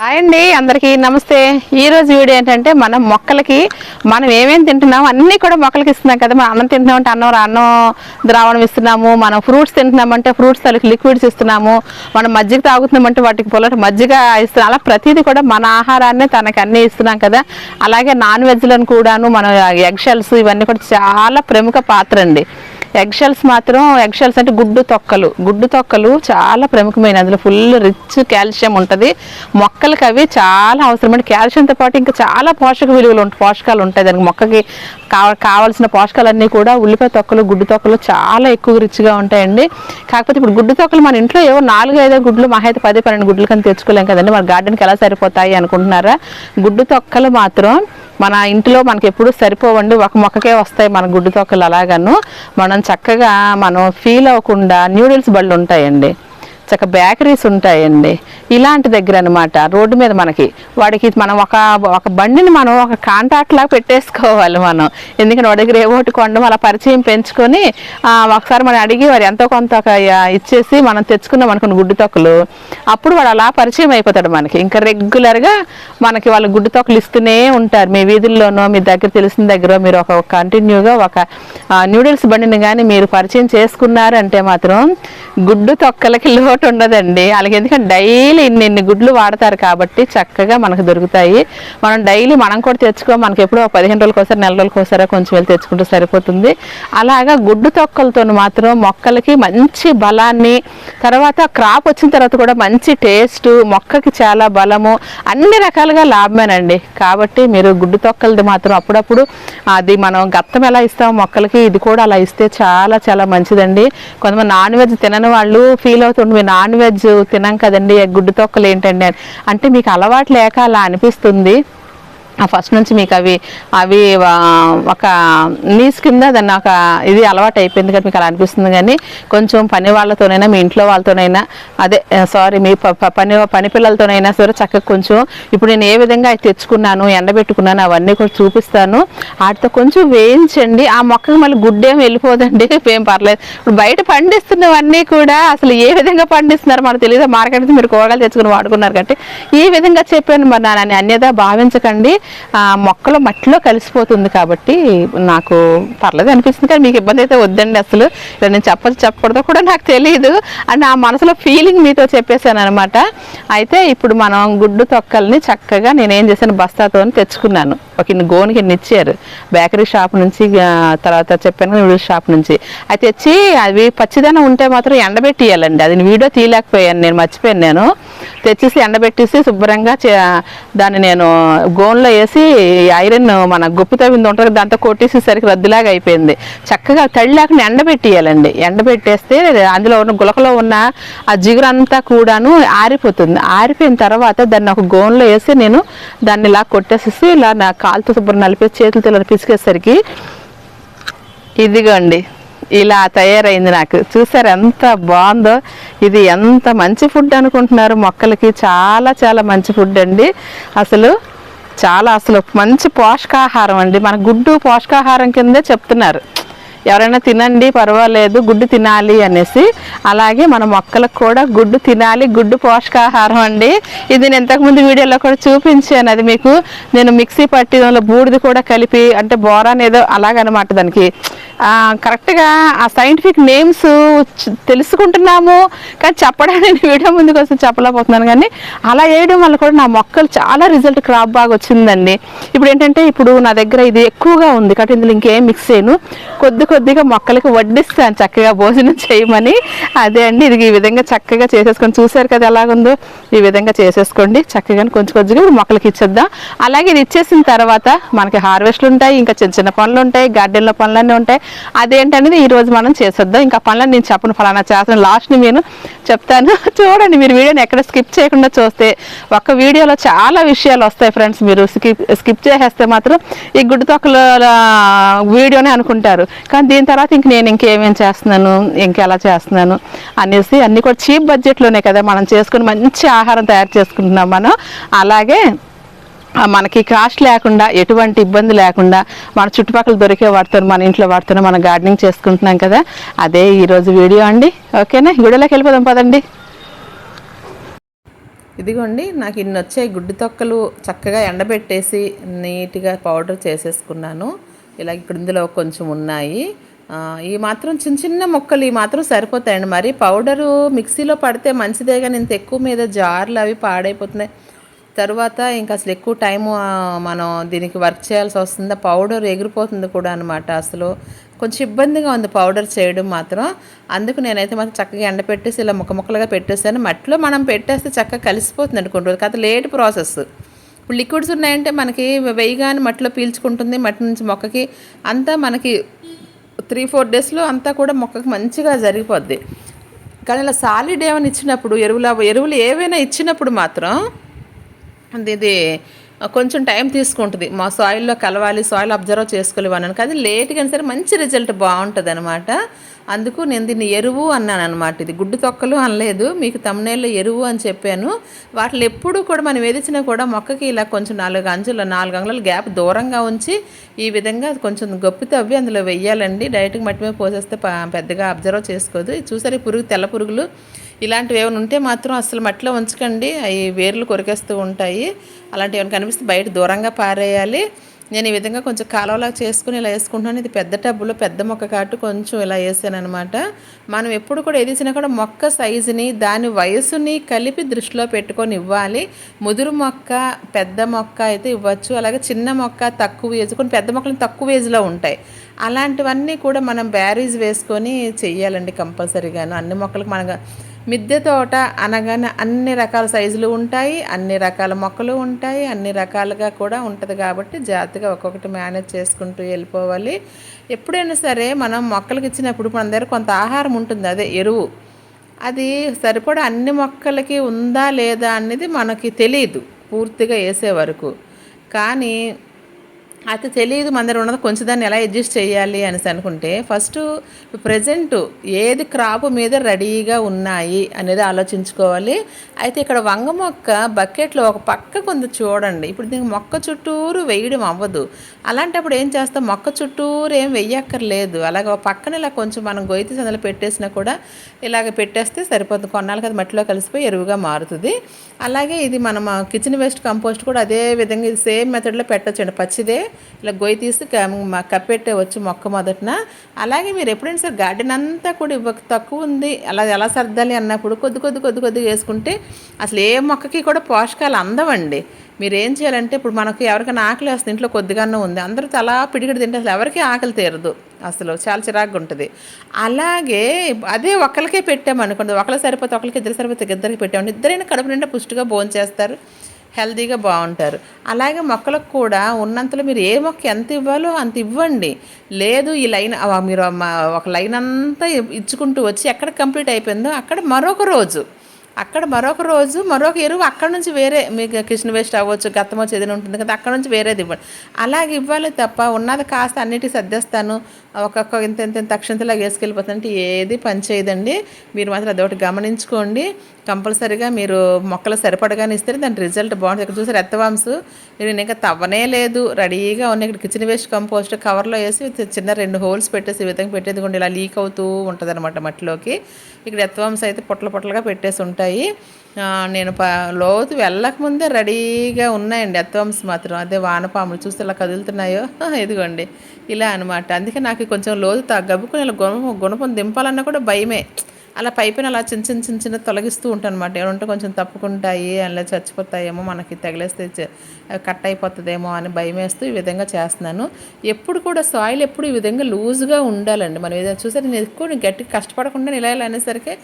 Hi అండి అందరికీ నమస్తే. ఈరోజు వీడియో ఏంటంటే మనం మొక్కలకి మనం ఏమేమి తింటున్నాం అన్నీ కూడా మొక్కలకి ఇస్తున్నాం కదా. మనం అన్నం తింటున్నాం అంటే అన్నం అన్నం ద్రావణం ఇస్తున్నాము. మనం ఫ్రూట్స్ తింటున్నామంటే ఫ్రూట్స్ తలకి లిక్విడ్స్ ఇస్తున్నాము. మనం మజ్జిగ తాగుతున్నామంటే వాటికి పొలట మజ్జిగ ఇస్తున్నాం. అలా ప్రతిదీ కూడా మన ఆహారాన్ని తనకి అన్నీ ఇస్తున్నాం కదా. అలాగే నాన్ వెజ్లను కూడాను మనం ఎగ్ షెల్స్ ఇవన్నీ కూడా చాలా ప్రముఖ పాత్ర అండి. ఎగ్ షెల్స్ మాత్రం ఎగ్ షెల్స్ అంటే గుడ్డు తొక్కలు. గుడ్డు తొక్కలు చాలా ప్రముఖమైన అందులో ఫుల్ రిచ్ కాల్షియం ఉంటుంది. మొక్కలకి అవి చాలా అవసరం. అంటే కాల్షియంతో పాటు ఇంకా చాలా పోషక విలువలు పోషకాలు ఉంటాయి. దానికి మొక్కకి కావ కావాల్సిన పోషకాలన్నీ కూడా ఉల్లిపాయ తొక్కలు గుడ్డు తొక్కలు చాలా ఎక్కువ రిచ్గా ఉంటాయండి. కాకపోతే ఇప్పుడు గుడ్డు తొక్కలు మన ఇంట్లో ఏవో నాలుగు ఐదో గుడ్లు మహా అయితే పది పన్నెండు గుడ్లు కానీ తెచ్చుకోలేం కదండి. మన గార్డెన్కి ఎలా సరిపోతాయి అనుకుంటున్నారా? గుడ్డు తొక్కలు మాత్రం మన ఇంట్లో మనకి ఎప్పుడు సరిపోవండి ఒక మొక్కకే వస్తాయి మన గుడ్డు తొక్కలు అలాగాను. మనం చక్కగా మనం ఫీల్ అవ్వకుండా న్యూడిల్స్ బళ్ళు ఉంటాయండి. చక్క బేకరీస్ ఉంటాయండి. ఇలాంటి దగ్గర అనమాట రోడ్డు మీద మనకి. వాడికి మనం ఒక ఒక బండిని మనం ఒక కాంటాక్ట్ లాగా పెట్టేసుకోవాలి మనం. ఎందుకంటే వాడి దగ్గర ఏ ఒకటి కొండం అలా పరిచయం పెంచుకొని ఒకసారి మనం అడిగి వారు ఎంతో కొంత ఒక, ఇచ్చేసి మనం తెచ్చుకున్నాం అనుకున్న గుడ్డు తొక్కలు. అప్పుడు వాడు అలా పరిచయం అయిపోతాడు మనకి. ఇంకా రెగ్యులర్గా మనకి వాళ్ళు గుడ్డు తొక్కలు ఇస్తూనే ఉంటారు. మీ వీధుల్లోనో మీ దగ్గర తెలిసిన దగ్గర మీరు ఒక కంటిన్యూగా ఒక న్యూడిల్స్ బండిని కానీ మీరు పరిచయం చేసుకున్నారంటే మాత్రం గుడ్డు తొక్కలకి లోటు ఉండదండి. అలాగే ఎందుకంటే డైలీ ఇన్ని ఇన్ని గుడ్లు వాడతారు కాబట్టి చక్కగా మనకు దొరుకుతాయి. మనం డైలీ మనం కూడా తెచ్చుకో. మనకి ఎప్పుడో ఒక పదిహేను రోజులకోసారి ఒకసారి నెల రోజులకోసారి ఒకసారి కొంచెం వెళ్ళి తెచ్చుకుంటే సరిపోతుంది. అలాగా గుడ్డు తొక్కలతో మాత్రం మొక్కలకి మంచి బలాన్ని తర్వాత క్రాప్ వచ్చిన తర్వాత కూడా మంచి టేస్ట్ మొక్కకి చాలా బలము అన్ని రకాలుగా లాభమేనండి. కాబట్టి మీరు గుడ్డు తొక్కలది మాత్రం అప్పుడప్పుడు అది మనం గత్తం ఎలా ఇస్తాం మొక్కలకి ఇది కూడా అలా ఇస్తే చాలా చాలా మంచిదండి. కొంతమంది నాన్ వెజ్ తినని వాళ్ళు ఫీల్ అవుతుండే నాన్ వెజ్ తినాం కదండి గుడ్డు తొక్కలు ఏంటండి అని. అంటే మీకు అలవాటు లేక అలా అనిపిస్తుంది. ఫస్ట్ నుంచి మీకు అవి అవి ఒక నీస్ కింద దాన్ని ఒక ఇది అలవాటు అయిపోయింది కదా మీకు అలా అనిపిస్తుంది కానీ కొంచెం పని వాళ్ళతోనైనా మీ ఇంట్లో వాళ్ళతోనైనా అదే సారీ మీ ప- ప- పని పని పిల్లలతోనైనా సరే చక్కగా కొంచెం ఇప్పుడు నేను ఏ విధంగా అవి తెచ్చుకున్నాను ఎండబెట్టుకున్నాను అవన్నీ కూడా చూపిస్తాను. వాటితో కొంచెం వేయించండి. ఆ మొక్కకి మళ్ళీ గుడ్డేం వెళ్ళిపోదండి. ఏం పర్లేదు. ఇప్పుడు బయట పండిస్తున్నవన్నీ కూడా అసలు ఏ విధంగా పండిస్తున్నారు మనకు తెలియదు మార్కెట్ మీరు కూరగాయలు తెచ్చుకుని వాడుకున్నారు కాబట్టి ఈ విధంగా చెప్పాను మరి నాన్న. అన్యదా భావించకండి. ఆ మొక్కలో మట్టిలో కలిసిపోతుంది కాబట్టి నాకు పర్లేదు అనిపిస్తుంది కానీ మీకు ఇబ్బంది అయితే వద్దండి అసలు. ఇలా నేను చెప్పచ్చు చెప్పకూడదో కూడా నాకు తెలియదు అండ్ ఆ మనసులో ఫీలింగ్ మీతో చెప్పేశాను అనమాట అయితే ఇప్పుడు మనం గుడ్డు తొక్కల్ని చక్కగా నేనేం చేశాను బస్తాతో తెచ్చుకున్నాను. ఒక ఇన్ని గోనికి ఇన్ని ఇచ్చారు. బేకరీ షాప్ నుంచి తర్వాత చెప్పాను నూడిల్స్ షాప్ నుంచి. అది తెచ్చి అవి పచ్చిదనం ఉంటే మాత్రం ఎండబెట్టియాలండి అది వీడియో తీయలేకపోయాను నేను మర్చిపోయాను నేను. తెచ్చేసి ఎండబెట్టేసి శుభ్రంగా చే- దాన్ని నేను గోన్లో వేసి ఐరన్ మన గుప్పు తవ్వింది ఉంటుంది దాంతో కొట్టేసేసరికి రద్దులాగా అయిపోయింది. చక్కగా తడి లేకుండా ఎండబెట్టియాలండి. ఎండబెట్టేస్తే అందులో ఉన్న గులకలో ఉన్న ఆ జిగురంతా కూడాను ఆరిపోతుంది. ఆరిపోయిన తర్వాత దాన్ని ఒక గోన్లో వేసి నేను దాన్ని ఇలా కొట్టేసేసి ఇలా నా కాలుతో శుభ్రం నలిపేసి చేతులతో ఇలా పిసికేసరికి ఇదిగోండి ఇలా తయారైంది నాకు. చూసారు ఎంత బాగుందో? ఇది ఎంత మంచి ఫుడ్ అనుకుంటున్నారు మొక్కలకి. చాలా చాలా మంచి ఫుడ్ అండి. అసలు చాలా అసలు మంచి పోషకాహారం అండి. మన గుడ్డు పోషకాహారం కిందే చెప్తున్నారు. ఎవరైనా తినండి పర్వాలేదు గుడ్డు తినాలి అనేసి. అలాగే మన మొక్కలకు కూడా గుడ్డు తినాలి గుడ్డు పోషకాహారం అండి. ఇది నేను ఇంతకుముందు వీడియోలో కూడా చూపించాను. అది మీకు నేను మిక్సీ పట్టి దానిలో బూడిది కూడా కలిపి అంటే బోరాన్ ఏదో అలాగనమాట దానికి. కరెక్ట్గా ఆ సైంటిఫిక్ నేమ్స్ తెలుసుకుంటున్నాము. కానీ చెప్పడానికి నేను వీడియో ముందుకు వస్తే చెప్పలేకపోతున్నాను. కానీ అలా వేయడం వల్ల కూడా నా మొక్కలు చాలా రిజల్ట్ క్రాప్ బాగా వచ్చిందండి. ఇప్పుడు ఏంటంటే ఇప్పుడు నా దగ్గర ఇది ఎక్కువగా ఉంది. కాబట్టి ఇందులో ఇంకేం మిక్స్ చేయను. కొద్ది కొద్దిగా మొక్కలకి వడ్డిస్తాను. చక్కగా భోజనం చేయమని. అదే అండి. ఇది ఈ విధంగా చక్కగా చేసేసుకొని చూసారు కదా ఎలాగుందో. ఈ విధంగా చేసేసుకోండి. చక్కగా కొంచెం కొద్దిగా ఇప్పుడు మొక్కలకి ఇచ్చేద్దాం. అలాగే ఇది ఇచ్చేసిన తర్వాత మనకి హార్వెస్ట్లు ఉంటాయి. ఇంకా చిన్న చిన్న పనులు ఉంటాయి. గార్డెన్లో పనులన్నీ ఉంటాయి. అదేంటనేది ఈ రోజు మనం చేసేద్దాం. ఇంకా పనులను నేను చెప్పను ఫలానా చేస్తాను. లాస్ట్ని నేను చెప్తాను. చూడండి మీరు వీడియోని ఎక్కడ స్కిప్ చేయకుండా చూస్తే ఒక్క వీడియోలో చాలా విషయాలు వస్తాయి ఫ్రెండ్స్. మీరు స్కిప్ స్కిప్ చేసేస్తే మాత్రం ఈ గుడ్డు తొక్కల వీడియోనే అనుకుంటారు. కానీ దీని తర్వాత ఇంక నేను ఇంకేమేం చేస్తున్నాను ఇంకెలా చేస్తున్నాను అనేసి అన్నీ కూడా చీప్ బడ్జెట్లోనే కదా మనం చేసుకుని మంచి ఆహారం తయారు చేసుకుంటున్నాం మనం. అలాగే మనకి కాస్ట్ లేకుండా ఎటువంటి ఇబ్బంది లేకుండా మన చుట్టుపక్కల దొరికే వాడుతారు మన ఇంట్లో వాడుతారు మనం గార్డెనింగ్ చేసుకుంటున్నాం కదా. అదే ఈరోజు వీడియో అండి. ఓకేనా? గుడిలోకి వెళ్ళిపోదాం పదండి. ఇదిగోండి నాకు ఇన్ని వచ్చాయి గుడ్డు తొక్కలు చక్కగా ఎండబెట్టేసి నీట్గా పౌడర్ చేసేసుకున్నాను. ఇలా ఇక్కడ ఇందులో కొంచెం ఉన్నాయి. ఈ మాత్రం చిన్న చిన్న మొక్కలు ఈ మాత్రం సరిపోతాయండి. మరి పౌడరు మిక్సీలో పడితే మంచిదే కానీ ఇంత ఎక్కువ మీద జార్లు అవి పాడైపోతున్నాయి. తర్వాత ఇంకా అసలు ఎక్కువ టైం మనం దీనికి వర్క్ చేయాల్సి వస్తుంది? పౌడర్ ఎగిరిపోతుంది కూడా అనమాట అసలు. కొంచెం ఇబ్బందిగా ఉంది పౌడర్ చేయడం మాత్రం. అందుకు నేనైతే మాత్రం చక్కగా ఎండపెట్టేసి ఇలా ముక్క ముక్కలుగా పెట్టేసాను మట్టిలో మనం పెట్టేస్తే చక్కగా కలిసిపోతుంది అనుకుంటుంది రోజులు కాదు లేట్ ప్రాసెస్ ఇప్పుడు లిక్విడ్స్ ఉన్నాయంటే మనకి వేయగానే మట్టిలో పీల్చుకుంటుంది. మట్టి నుంచి మొక్కకి అంతా మనకి త్రీ ఫోర్ డేస్లో అంతా కూడా మొక్కకి మంచిగా జరిగిపోద్ది. కానీ ఇలా సాలిడ్ ఏమైనా ఇచ్చినప్పుడు ఎరువుల ఎరువులు ఏవైనా ఇచ్చినప్పుడు మాత్రం ఇది కొంచెం టైం తీసుకుంటుంది. మా సాయిల్లో కలవాలి సాయిల్ అబ్జర్వ్ చేసుకోవాలి అన్నాను కానీ లేట్గా సరే మంచి రిజల్ట్ బాగుంటుంది అనమాట అందుకు నేను దీన్ని ఎరువు అన్నాను అనమాట ఇది గుడ్డు తొక్కలు అనలేదు మీకు తమ్నేళ్ళు ఎరువు అని చెప్పాను. వాటిలో ఎప్పుడూ కూడా మనం ఏదిచ్చినా కూడా మొక్కకి ఇలా కొంచెం నాలుగు అంచులు నాలుగు అంగుళాల గ్యాప్ దూరంగా ఉంచి ఈ విధంగా కొంచెం గొప్పి తవ్వి అందులో వెయ్యాలండి. డైరెక్ట్గా మట్టి మీద పోసేస్తే పెద్దగా అబ్జర్వ్ చేసుకోదు. చూసారు ఈ పురుగు తెల్ల పురుగులు? ఇలాంటివి ఏమైనా ఉంటే మాత్రం అసలు మట్టిలో ఉంచకండి. అవి వేర్లు కొరికేస్తూ ఉంటాయి. అలాంటివి ఏమైనా కనిపిస్తే బయట దూరంగా పారేయాలి. నేను ఈ విధంగా కొంచెం కాలువలా చేసుకుని ఇలా వేసుకుంటున్నాను. ఇది పెద్ద టబ్బులో పెద్ద మొక్క కాటు కొంచెం ఇలా వేసాను అనమాట మనం ఎప్పుడు కూడా ఏది ఇచ్చినా కూడా మొక్క సైజుని దాని వయసుని కలిపి దృష్టిలో పెట్టుకొని ఇవ్వాలి. ముదురు మొక్క పెద్ద మొక్క అయితే ఇవ్వచ్చు. అలాగే చిన్న మొక్క తక్కువ ఏజ్ కొన్ని పెద్ద మొక్కలు తక్కువ ఏజ్లో ఉంటాయి. అలాంటివన్నీ కూడా మనం బ్యారేజ్ వేసుకొని చెయ్యాలండి కంపల్సరీగాను. అన్ని మొక్కలకు మన మిద్దె తోట అనగానే అన్ని రకాల సైజులు ఉంటాయి అన్ని రకాల మొక్కలు ఉంటాయి అన్ని రకాలుగా కూడా ఉంటుంది కాబట్టి జాగ్రత్తగా ఒక్కొక్కటి మేనేజ్ చేసుకుంటూ వెళ్ళిపోవాలి. ఎప్పుడైనా సరే మనం మొక్కలకి ఇచ్చినప్పుడు మన దగ్గర కొంత ఆహారం ఉంటుంది అదే ఎరువు. అది సరిపడా అన్ని మొక్కలకి ఉందా లేదా అనేది మనకి తెలియదు పూర్తిగా వేసే వరకు. కానీ అయితే తెలియదు మన దగ్గర ఉన్నది కొంచెం దాన్ని ఎలా అడ్జస్ట్ చేయాలి అనేసి అనుకుంటే ఫస్ట్ ప్రజెంట్ ఏది క్రాప్ మీద రెడీగా ఉన్నాయి అనేది ఆలోచించుకోవాలి. అయితే ఇక్కడ వంగ మొక్క బకెట్లో ఒక పక్క కొంత చూడండి. ఇప్పుడు దీనికి మొక్క చుట్టూరు వేయడం అవ్వదు. అలాంటప్పుడు ఏం చేస్తాం? మొక్క చుట్టూరు ఏం వెయ్యక్కర్లేదు అలాగే ఒక పక్కన ఇలా కొంచెం మనం గొయ్యి సందులో పెట్టేసినా కూడా ఇలాగ పెట్టేస్తే సరిపోతుంది. కొన్నాళ్ళకి అది మట్టిలో కలిసిపోయి ఎరువుగా మారుతుంది. అలాగే ఇది మనం కిచెన్ వేస్ట్ కంపోస్ట్ కూడా అదే విధంగా ఇది సేమ్ మెథడ్లో పెట్టొచ్చండి. పచ్చిదే ఇలా గొయ్యి తీసి కప్పెట్టే మ- కప్పెట్టేవచ్చు మొక్క మొదటన. అలాగే మీరు ఎప్పుడైనా సరే గార్డెన్ అంతా కూడా తక్కువ ఉంది. అలా ఎలా సర్దాలి అన్నప్పుడు కొద్ది కొద్ది కొద్ది కొద్దిగా వేసుకుంటే అసలు ఏ మొక్కకి కూడా పోషకాలు అందవండి. మీరు ఏం చేయాలంటే ఇప్పుడు మనకు ఎవరికైనా ఆకలి వేస్తుంది ఇంట్లో కొద్దిగానే ఉంది. అందరూ తలా పిడికిడి తింటే అసలు ఎవరికీ ఆకలి తీరదు. అసలు చాలా చిరాకుగా ఉంటుంది. అలాగే అదే ఒకరికే పెట్టామనుకోండి ఒకరికి సరిపోతే ఒకరికి ఇద్దరు సరిపోతే ఇద్దరికి పెట్టాము ఇద్దరైనా కడుపు నిండా పుష్టిగా భోజనం చేస్తారు హెల్తీగా బాగుంటారు. అలాగే మొక్కలకు కూడా ఉన్నంతలో మీరు ఏ మొక్క ఎంత ఇవ్వాలో అంత ఇవ్వండి. లేదు ఈ లైన్ మీరు మా- ఒక లైన్ అంతా ఇచ్చుకుంటూ వచ్చి ఎక్కడ కంప్లీట్ అయిపోయిందో అక్కడ మరొక రోజు. అక్కడ మరొక రోజు మరొక ఎరువు అక్కడ నుంచి వేరే మీకు కిచెన్ వేస్ట్ అవ్వచ్చు గత్తమో చెదిన ఉంటుంది కదా అక్కడ నుంచి వేరేది ఇవ్వండి. అలాగే ఇవ్వాలి తప్ప ఉన్నది కాస్త అన్నిటికీ సర్దేస్తాను. ఒక్కొక్క ఇంత ఇంత ఇంత అక్షంతలాగా ఏది పని చేయదండి. మీరు మాత్రం అదొకటి గమనించుకోండి. కంపల్సరీగా మీరు మొక్కలు సరిపడగానే ఇస్తే దాని రిజల్ట్ బాగుంటుంది. ఇక్కడ చూసారు ఎత్తవాంసు నేను ఇంకా తవ్వనే లేదు. రెడీగా ఉన్నాయి. ఇక్కడ కిచెన్ వేస్ట్ కంపోస్ట్ కవర్లో వేసి చిన్న రెండు హోల్స్ పెట్టేసి ఈ విధంగా పెట్టేది కూడా ఇలా లీక్ అవుతూ ఉంటుంది అనమాట మట్టిలోకి. ఇక్కడ ఎత్తవాంసు అయితే పొట్ల పొట్లగా పెట్టేసి ఉంటాయి. ఆ, నేను ప లోతు వెళ్ళకముందే రెడీగా ఉన్నాయండి ఎత్తవంశ మాత్రం. అదే వానపాములు చూస్తే ఇలా కదులుతున్నాయో? ఇదిగోండి. ఇలా అనమాట అందుకే నాకు కొంచెం లోతు త- గబుకుని ఇలా గుణపం గుణపం దింపాలన్నా కూడా భయమే. అలా పైపైన అలా చిన్న చిన్న చిన్న చిన్న తొలగిస్తూ ఉంటాను అనమాట ఏమంటే కొంచెం తప్పుకుంటాయి అలా చచ్చిపోతాయేమో మనకి తగిలేస్తే కట్ అయిపోతుందేమో అని భయం వేస్తూ ఈ విధంగా చేస్తున్నాను. ఎప్పుడు కూడా సాయిల్ ఎప్పుడు ఈ విధంగా లూజ్గా ఉండాలండి. మనం ఏదైనా చూసారు నేను ఎక్కువ గట్టిగా కష్టపడకుండా ఇలా ఇలా అనేసరికి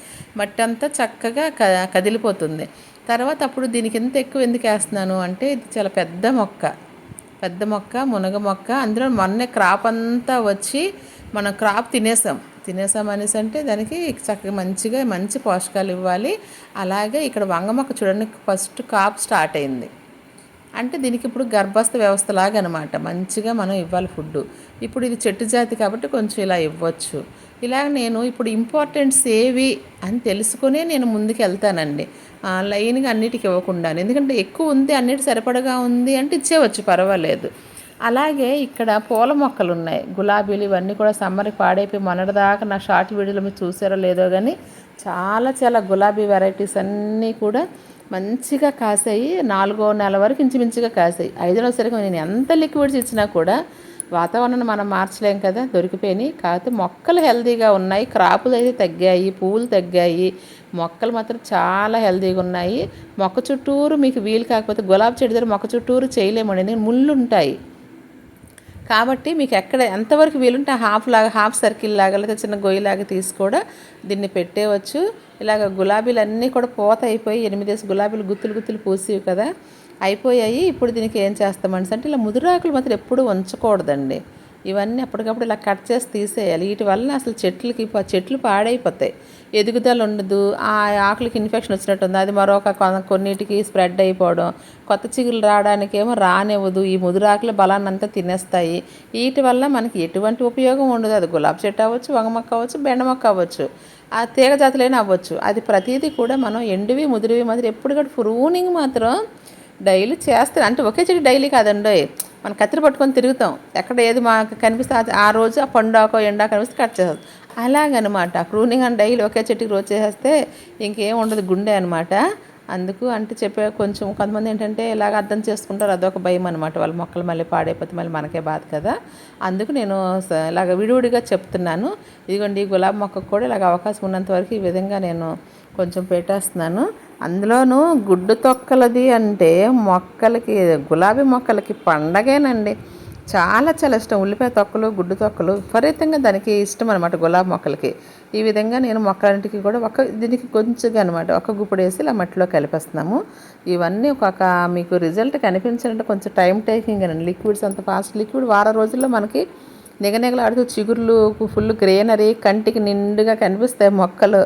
మట్టి అంతా చక్కగా క కదిలిపోతుంది. తర్వాత అప్పుడు దీనికి ఎంత ఎక్కువ ఎందుకు వేస్తున్నాను అంటే ఇది చాలా పెద్ద మొక్క. పెద్ద మొక్క మునగ మొక్క అందులో మొన్నే క్రాప్ అంతా వచ్చి మనం క్రాప్ తినేసాం. తినేసాం అనేసి అంటే దానికి చక్కగా మంచిగా మంచి పోషకాలు ఇవ్వాలి. అలాగే ఇక్కడ వంగ మొక్క చూడండి ఫస్ట్ కాప్ స్టార్ట్ అయింది. అంటే దీనికి ఇప్పుడు గర్భస్థ వ్యవస్థ లాగా అనమాట మంచిగా మనం ఇవ్వాలి ఫుడ్ ఇప్పుడు ఇది చెట్టు జాతి కాబట్టి కొంచెం ఇలా ఇవ్వచ్చు. ఇలా నేను ఇప్పుడు ఇంపార్టెంట్స్ ఏవి అని తెలుసుకునే నేను ముందుకు వెళ్తానండి. లైన్గా అన్నిటికి ఇవ్వకుండా ఎందుకంటే ఎక్కువ ఉంది అన్నిటి సరిపడగా ఉంది అంటే ఇచ్చేవచ్చు పర్వాలేదు. అలాగే ఇక్కడ పూల మొక్కలు ఉన్నాయి. గులాబీలు ఇవన్నీ కూడా సమ్మర్కి పాడైపోయి మొన్నటిదాకా నా షార్ట్ వీడియోలో మీరు చూసారో లేదో కానీ చాలా చాలా గులాబీ వెరైటీస్ అన్నీ కూడా మంచిగా కాసాయి. నాలుగో నెల వరకు ఇంచుమించుగా కాసాయి. ఐదో సరికి నేను ఎంత లిక్విడ్స్ ఇచ్చినా కూడా వాతావరణాన్ని మనం మార్చలేం కదా దొరికిపోయినాయి. కాకపోతే మొక్కలు హెల్తీగా ఉన్నాయి. క్రాపులు అయితే తగ్గాయి పువ్వులు తగ్గాయి. మొక్కలు మాత్రం చాలా హెల్తీగా ఉన్నాయి. మొక్క చుట్టూరు మీకు వీలు కాకపోతే గులాబీ చెట్టు దగ్గర మొక్క చుట్టూరు చేయలేమండి. ముళ్ళు ఉంటాయి. కాబట్టి మీకు ఎక్కడ ఎంతవరకు వీలుంటే హాఫ్ లాగా హాఫ్ సర్కిల్ లాగా లేదా చిన్న గొయ్యిలాగా తీసి కూడా దీన్ని పెట్టేవచ్చు ఇలాగ గులాబీలు అన్నీ కూడా పోత అయిపోయి ఎనిమిదేసి గులాబీలు గుత్తులు గుత్తులు పూసేవి కదా అయిపోయాయి. ఇప్పుడు దీనికి ఏం చేస్తామంటే అంటే ఇలా ముదురాకులు మాత్రం ఎప్పుడూ ఉంచకూడదండి ఇవన్నీ అప్పటికప్పుడు ఇలా కట్ చేసి తీసేయాలి. వీటి వల్ల అసలు చెట్లకి చెట్లు పాడైపోతాయి. ఎదుగుదల ఉండదు ఆ ఆకులకి ఇన్ఫెక్షన్ వచ్చినట్టు ఉంది అది మరొక కొ- కొన్నిటికి స్ప్రెడ్ అయిపోవడం. కొత్త చిగురు రావడానికి ఏమో రానివ్వదు. ఈ ముదురాకులు బలాన్నంతా తినేస్తాయి. వీటి వల్ల మనకి ఎటువంటి ఉపయోగం ఉండదు. అది గులాబీ చెట్టు అవ్వచ్చు వంగ మొక్క అవ్వచ్చు బెండ మొక్క అవ్వచ్చు. ఆ తీగ జాతులైనా అవ్వచ్చు. అది ప్రతిదీ కూడా మనం ఎండువి ముదిరివి మాత్రం ఎప్పుడు కూడా ప్రూనింగ్ మాత్రం డైలీ చేస్తారు అంటే ఒకే చెట్టు డైలీ కాదండి. మనం కత్తిరి పట్టుకొని తిరుగుతాం. ఎక్కడ ఏది మాకు కనిపిస్తే ఆ రోజు ఆ పండాకో ఎండా కనిపిస్తే కట్ చేస్తాం అలాగనమాట. క్రూనింగ్ అండ్ డైలీ ఒకే చెట్టుకి రోజు చేసేస్తే ఇంకేం ఉండదు గుండె అనమాట. అందుకు అంటే చెప్పే కొంచెం కొంతమంది ఏంటంటే ఇలాగ అర్థం చేసుకుంటారు అదొక భయం అనమాట. వాళ్ళ మొక్కలు మళ్ళీ పాడైపోతే మళ్ళీ మనకే బాధ కదా. అందుకు నేను స- ఇలాగ విడివిడిగా చెప్తున్నాను. ఇదిగోండి ఈ గులాబీ మొక్కకు కూడా ఇలాగ అవకాశం ఉన్నంత వరకు ఈ విధంగా నేను కొంచెం పెట్టేస్తున్నాను. అందులోనూ గుడ్డు తొక్కలది అంటే మొక్కలకి గులాబీ మొక్కలకి పండగేనండి. చాలా చాలా ఇష్టం. ఉల్లిపాయ తొక్కలు గుడ్డు తొక్కలు విపరీతంగా దానికి ఇష్టం అనమాట గులాబీ మొక్కలకి. ఈ విధంగా నేను మొక్కలన్నింటికి కూడా ఒక దీనికి కొంచెంగా అనమాట ఒక గుప్పుడు వేసి ఇలా మట్టిలో కలిపేస్తున్నాము. ఇవన్నీ ఒక మీకు రిజల్ట్ కనిపించాలంటే కొంచెం టైం టేకింగ్ అండి లిక్విడ్స్ అంత ఫాస్ట్ లిక్విడ్ వారం రోజుల్లో మనకి నిగనిగలాడుతూ చిగుర్లు ఫుల్ గ్రీనరీ కంటికి నిండుగా కనిపిస్తాయి మొక్కలు.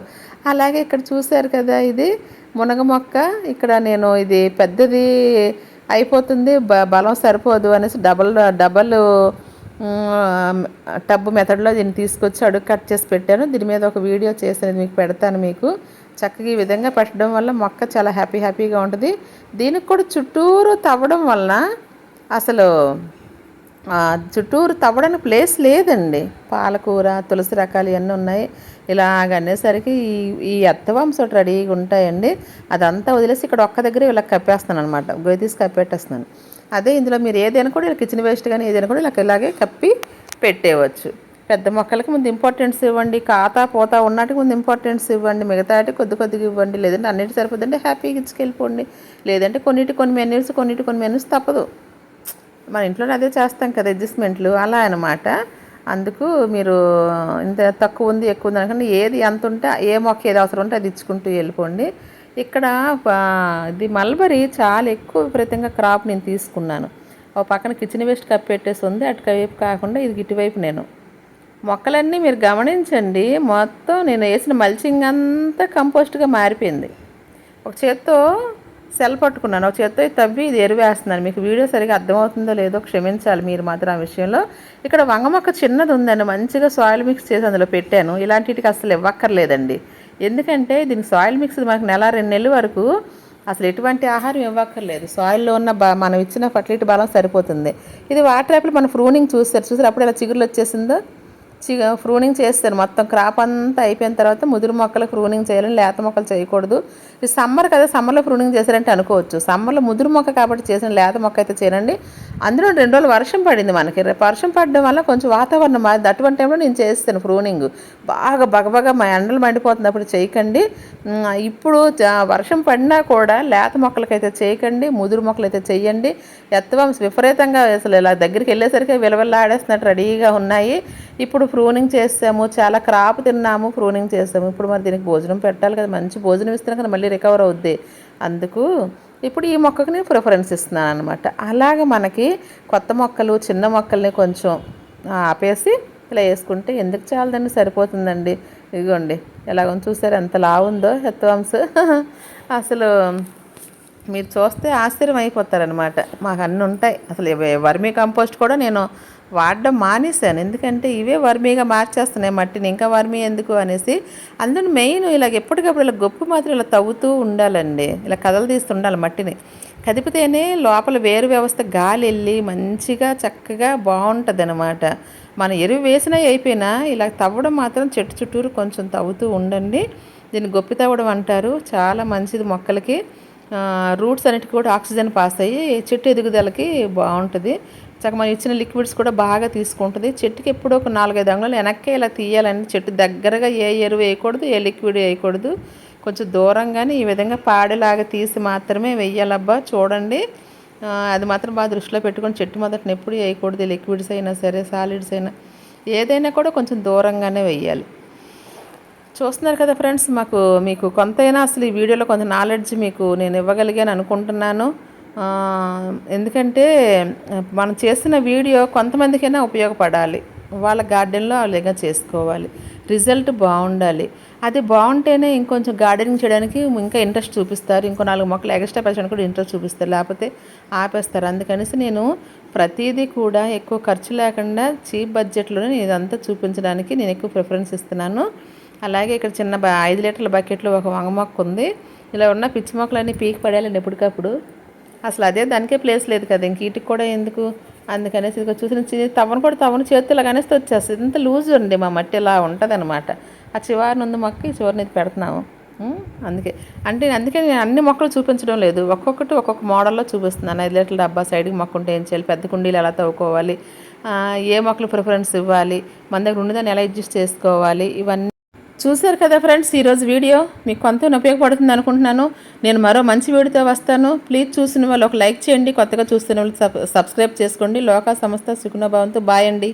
అలాగే ఇక్కడ చూశారు కదా ఇది మునగ మొక్క. ఇక్కడ నేను ఇది పెద్దది అయిపోతుంది బ బలం సరిపోదు అనేసి డబల్ డబల్ టబ్ మెథడ్లో దీన్ని తీసుకొచ్చి అడుగు కట్ చేసి పెట్టాను. దీని మీద ఒక వీడియో చేసాను మీకు పెడతాను మీకు. చక్కగా ఈ విధంగా పెట్టడం వల్ల మొక్క చాలా హ్యాపీ హ్యాపీగా ఉంటుంది. దీనికి కూడా చుట్టూరు తవ్వడం వలన అసలు చుట్టూరు తవ్వడానికి ప్లేస్ లేదండి. పాలకూర తులసి రకాలు ఇవన్నీ ఉన్నాయి. ఇలాగ అనేసరికి ఈ ఈ ఎత్తవంశం రెడీగా ఉంటాయండి. అదంతా వదిలేసి ఇక్కడ ఒక్క దగ్గర ఇలా కప్పేస్తాను అనమాట గొయ్యి తీసి కప్పెట్టేస్తున్నాను. అదే ఇందులో మీరు ఏదైనా కూడా ఇలా కిచెన్ వేస్ట్ కానీ ఏదైనా కూడా ఇలా ఇలాగే కప్పి పెట్టేయవచ్చు. పెద్ద మొక్కలకి ముందు ఇంపార్టెన్స్ ఇవ్వండి. కాతా పోతా ఉన్నట్టుకి ముందు ఇంపార్టెన్స్ ఇవ్వండి. మిగతాటి కొద్ది కొద్దిగా ఇవ్వండి. లేదంటే అన్నిటి సరిపోతుంటే హ్యాపీగా ఇచ్చుకెళ్ళిపోండి లేదంటే కొన్నిటి కొన్ని మెన్యూస్ కొన్నిటి కొన్ని మెన్యూస్ తప్పదు. మన ఇంట్లో అదే చేస్తాం కదా అడ్జస్ట్మెంట్లు అలా అనమాట అందుకు మీరు ఇంత తక్కువ ఉంది ఎక్కువ ఉంది అనకుండా. ఏది ఎంత ఉంటే ఏ మొక్క ఏది అవసరం ఉంటే అది ఇచ్చుకుంటూ వెళ్ళిపోండి. ఇక్కడ ఇది మల్బరీ చాలా ఎక్కువ విపరీతంగా క్రాప్ నేను తీసుకున్నాను. ఒక పక్కన కిచెన్ వేస్ట్ కప్పెట్టేసి ఉంది. అటువైపు కాకుండా ఇది ఇటువైపు నేను. మొక్కలన్నీ మీరు గమనించండి మొత్తం నేను వేసిన మల్చింగ్ అంతా కంపోస్ట్గా మారిపోయింది. ఒక చేత్తో సెల్ పట్టుకున్నాను. ఒక చేత్తో తవ్వి ఇది ఎరువేస్తున్నాను. మీకు వీడియో సరిగా అర్థమవుతుందో లేదో క్షమించాలి మీరు మాత్రం ఆ విషయంలో. ఇక్కడ వంగ మొక్క చిన్నది ఉందండి. మంచిగా సాయిల్ మిక్స్ చేసి అందులో పెట్టాను. ఇలాంటికి అసలు ఇవ్వక్కర్లేదండి. ఎందుకంటే దీనికి సాయిల్ మిక్స్ మనకు నెల రెండు నెలల వరకు అసలు ఎటువంటి ఆహారం ఇవ్వక్కర్లేదు. సాయిల్లో ఉన్న బ మనం ఇచ్చిన ఫర్టిలిటీ బలం సరిపోతుంది. ఇది వాటర్ యాపిల్ మన ఫ్రూనింగ్ చూస్తారు చూసారు అప్పుడు ఇలా చిగురులు వచ్చేసిందో? చిగా ఫ్రూనింగ్ చేస్తారు. మొత్తం క్రాప్ అంతా అయిపోయిన తర్వాత ముదురు మొక్కలు ప్రూనింగ్ చేయాలని లేత మొక్కలు చేయకూడదు. ఇది సమ్మర్ కదా సమ్మర్లో ప్రూనింగ్ చేశారంటే అనుకోవచ్చు. సమ్మర్లో ముదురు మొక్క కాబట్టి చేసిన లేత మొక్క అయితే చేయనండి. అందులో రెండు రోజులు వర్షం పడింది మనకి. వర్షం పడడం వల్ల కొంచెం వాతావరణం మారింది అటువంటి టైంలో నేను చేస్తాను ఫ్రూనింగ్ బాగా బగబగా మా ఎండలు మండిపోతుంది అప్పుడు చేయకండి. ఇప్పుడు వర్షం పడినా కూడా లేత మొక్కలకైతే చేయకండి ముదురు మొక్కలు అయితే చేయండి ఎత్తవంశ విపరీతంగా అసలు ఇలా దగ్గరికి వెళ్ళేసరికి విలవల్లాడేస్తున్నట్టు రెడీగా ఉన్నాయి. ఇప్పుడు ప్రూనింగ్ చేసాము చాలా క్రాప్ తిన్నాము ప్రూనింగ్ చేసాము. ఇప్పుడు మరి దీనికి భోజనం పెట్టాలి కదా మంచి భోజనం ఇస్తేనే కదా మళ్ళీ రికవర్ అవుద్ది. అందుకు ఇప్పుడు ఈ మొక్కకు నేను ప్రిఫరెన్స్ ఇస్తున్నాను అనమాట అలాగ మనకి కొత్త మొక్కలు చిన్న మొక్కల్ని కొంచెం ఆపేసి ఇలా వేసుకుంటే ఎందుకు చాలదండి? సరిపోతుందండి. ఇదిగోండి ఎలాగో చూసారు ఎంత లావుందో హెత్వాంస్ అసలు మీరు చూస్తే ఆశ్చర్యం అయిపోతారనమాట మాకు అన్నీ ఉంటాయి. అసలు వర్మీ కంపోస్ట్ కూడా నేను వాడడం మానేశాను. ఎందుకంటే ఇవే వర్మీగా మార్చేస్తున్నాయి మట్టిని. ఇంకా వర్మీ ఎందుకు అనేసి అందులో మెయిన్ ఇలాగ ఎప్పటికప్పుడు ఇలా గొప్ప మాత్రం ఇలా తవ్వుతూ ఉండాలండి. ఇలా కథలు తీస్తుండాలి మట్టిని. కదిపితేనే లోపల వేరు వ్యవస్థ గాలి వెళ్ళి మంచిగా చక్కగా బాగుంటుంది అనమాట మన ఎరువు వేసినా అయిపోయినా ఇలా తవ్వడం మాత్రం చెట్టు చుట్టూరు కొంచెం తవ్వుతూ ఉండండి. దీన్ని గొప్పి తవ్వడం అంటారు. చాలా మంచిది మొక్కలకి. రూట్స్ అన్నిటికీ కూడా ఆక్సిజన్ పాస్ అయ్యి చెట్టు ఎదుగుదలకి బాగుంటుంది. చక్క మనం ఇచ్చిన లిక్విడ్స్ కూడా బాగా తీసుకుంటుంది. చెట్టుకి ఎప్పుడో ఒక నాలుగైదు అంగుళాలు వెనక్కే ఇలా తీయాలండి. చెట్టు దగ్గరగా ఏ ఎరువు వేయకూడదు ఏ లిక్విడ్ వేయకూడదు. కొంచెం దూరంగానే ఈ విధంగా పాడేలాగా తీసి మాత్రమే వెయ్యాలబ్బా చూడండి. అది మాత్రం బాగా దృష్టిలో పెట్టుకొని చెట్టు మొదటిని ఎప్పుడు వేయకూడదు. లిక్విడ్స్ అయినా సరే సాలిడ్స్ అయినా ఏదైనా కూడా కొంచెం దూరంగానే వెయ్యాలి. చూస్తున్నారు కదా ఫ్రెండ్స్ మాకు మీకు కొంతైనా అసలు ఈ వీడియోలో కొంత నాలెడ్జ్ మీకు నేను ఇవ్వగలిగాను అనుకుంటున్నాను. ఎందుకంటే మనం చేసిన వీడియో కొంతమందికైనా ఉపయోగపడాలి. వాళ్ళ గార్డెన్లో అలాగా చేసుకోవాలి. రిజల్ట్ బాగుండాలి. అది బాగుంటేనే ఇంకొంచెం గార్డెనింగ్ చేయడానికి ఇంకా ఇంట్రెస్ట్ చూపిస్తారు. ఇంకో నాలుగు మొక్కలు ఎక్స్ట్రా పెంచడానికి కూడా ఇంట్రెస్ట్ చూపిస్తారు. లేకపోతే ఆపేస్తారు. అందుకనేసి నేను ప్రతిదీ కూడా ఎక్కువ ఖర్చు లేకుండా చీప్ బడ్జెట్లోనే ఇదంతా చూపించడానికి నేను ఎక్కువ ప్రిఫరెన్స్ ఇస్తున్నాను. అలాగే ఇక్కడ చిన్న బ ఐదు లీటర్ల బకెట్లో ఒక వంగ మొక్క ఉంది. ఇలా ఉన్న పిచ్చి మొక్కలన్నీ పీకి పడేయాలండి ఎప్పటికప్పుడు. అసలు అదే దానికే ప్లేస్ లేదు కదా ఇంక వీటికి కూడా ఎందుకు? అందుకనేసి ఇదిగో చూసిన తవను తవ్వను కూడా తవ్వను చేతులు కనేసి వచ్చేస్తుంది ఇంత లూజ్ ఉంది మా మట్టి ఇలా ఉంటుంది అనమాట ఆ చివరిని ఉంది మొక్క ఈ చివరిని ఇది పెడుతున్నాము. అందుకే. అంటే అందుకే నేను అన్ని మొక్కలు చూపించడం లేదు. ఒక్కొక్కటి ఒక్కొక్క మోడల్లో చూపిస్తున్నాను. ఐదు లీటర్ల డబ్బా సైడ్కి మొక్క ఉంటే ఏం చేయాలి? పెద్ద కుండీలు ఎలా తవ్వుకోవాలి? ఏ మొక్కలు ప్రిఫరెన్స్ ఇవ్వాలి? మన దగ్గర ఉండదని ఎలా అడ్జస్ట్ చేసుకోవాలి? ఇవన్నీ చూశారు కదా ఫ్రెండ్స్ ఈరోజు వీడియో మీకు కొంత ఉపయోగపడుతుంది అనుకుంటున్నాను. నేను మరో మంచి వీడియోతో వస్తాను. ప్లీజ్ చూసిన వాళ్ళు ఒక లైక్ చేయండి. కొత్తగా చూస్తున్న వాళ్ళు సబ్ సబ్స్క్రైబ్ చేసుకోండి. లోకా సంస్థ సుఖనభావంతో బాయ్ అండి.